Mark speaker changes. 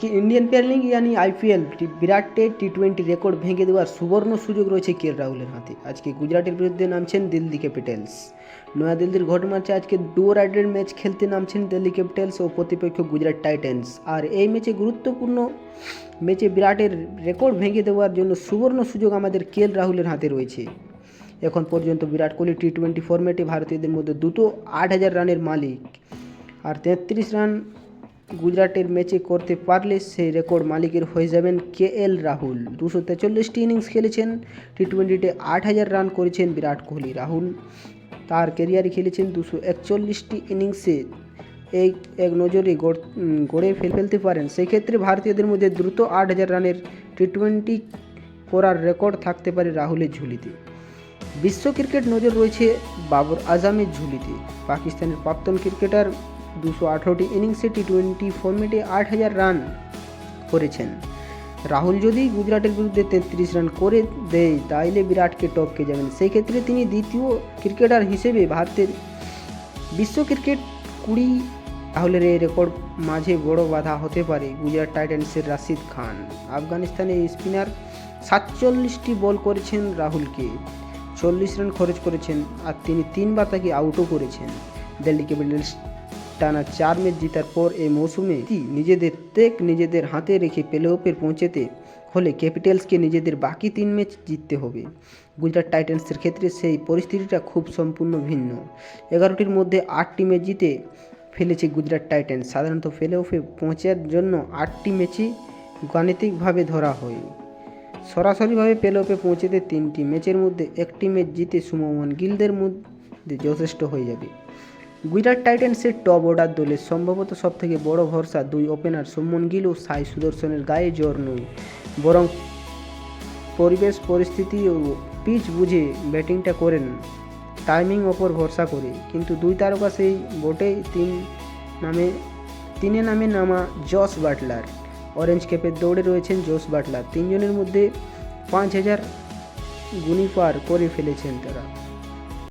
Speaker 1: আজকে Indian premier league ইয়ানি IPL বিরাটের টি টোয়েন্টি রেকর্ড ভেঙে দেওয়ার সুবর্ণ সুযোগ রয়েছে কে রাহুলের হাতে। আজকে গুজরাটের বিরুদ্ধে নামছেন দিল্লি ক্যাপিটালস। নয়াদিল্লির ঘট ম্যাচে আজকে ডু রাইডের ম্যাচ খেলতে নামছেন দিল্লি ক্যাপিটালস ও প্রতিপক্ষ গুজরাট টাইটান্স। আর এই ম্যাচে গুরুত্বপূর্ণ ম্যাচে বিরাটের রেকর্ড ভেঙে দেওয়ার জন্য সুবর্ণ সুযোগ আমাদের কে রাহুলের হাতে রয়েছে। এখন পর্যন্ত বিরাট কোহলি টি টোয়েন্টি ফরম্যাটে ভারতীয়দের মধ্যে দুটো আট হাজার রানের মালিক। আর তেত্রিশ রান গুজরাটের ম্যাচে করতে পারলে সেই রেকর্ড মালিকের হয়ে যাবেন কে এল রাহুল। দুশো তেচল্লিশটি ইনিংস খেলেছেন টি টোয়েন্টিতে আট হাজার রান করেছেন বিরাট কোহলি। রাহুল তার ক্যারিয়ারে খেলেছেন দুশো একচল্লিশটি ইনিংসে। এই এক নজরে গড়- ফেল, ফেলতে পারেন। সেই ক্ষেত্রে ভারতীয়দের মধ্যে দ্রুত আট হাজার রানের টি টোয়েন্টি করার রেকর্ড থাকতে পারে রাহুলের ঝুলিতে। বিশ্ব ক্রিকেট নজর রয়েছে বাবর আজমের ঝুলিতে। পাকিস্তানের প্রাক্তন ক্রিকেটার দুশো আঠারোটি ইনিংসে টি টোয়েন্টি ফর্মেটে আট হাজার রান করেছেন। রাহুল যদি গুজরাটের বিরুদ্ধে তেত্রিশ রান করে দেয়, তাইলে বিরাটকে টপকে যাবেন। সেই ক্ষেত্রে তিনি দ্বিতীয় ক্রিকেটার হিসেবে ভারতের বিশ্ব ক্রিকেট কুড়ি রাহুলের এই রেকর্ড মাঝে বড় বাধা হতে পারে গুজরাট টাইটান্সের রাশিদ খান। আফগানিস্তানে এই স্পিনার সাতচল্লিশটি বল করেছেন রাহুলকে। চল্লিশ রান খরচ করেছেন আর তিনি তিনবার তাকে আউটও করেছেন। দিল্লি ক্যাপিটালস টানা চার ম্যাচ জেতার পর এই মৌসুমে নিজেদের তেক নিজেদের হাতে রেখে প্লে পৌঁছতে হলে ক্যাপিটালসকে নিজেদের বাকি তিন ম্যাচ জিততে হবে। গুজরাট টাইটান্সের ক্ষেত্রে সেই পরিস্থিতিটা খুব সম্পূর্ণ ভিন্ন। এগারোটির মধ্যে আটটি ম্যাচ জিতে ফেলেছে গুজরাট টাইটান্স। সাধারণত প্লে অফে পৌঁছার জন্য আটটি ম্যাচই গাণিতিকভাবে ধরা হয়। সরাসরিভাবে প্লে অফে পৌঁছতে তিনটি ম্যাচের মধ্যে একটি ম্যাচ জিতে সুমন গিলদের মধ্যে যথেষ্ট হয়ে যাবে। গুজরাট টাইটান্সের টপ অর্ডার দলে সম্ভবত সবথেকে বড় ভরসা দুই ওপেনার সুমন গিল ও সাই সুদর্শনের গায়ে জ্বর নয় বরং পরিবেশ, পরিস্থিতি ও পিচ বুঝে ব্যাটিংটা করেন টাইমিং ওপর ভরসা করে। কিন্তু দুই তারকা সেই বোটেই তিন নামে, তিনে নামে নামা জস বাটলার। অরেঞ্জ ক্যাপের দৌড়ে রয়েছেন জস বাটলার। তিনজনের মধ্যে পাঁচ হাজার গুণী পার করে ফেলেছেন তারা।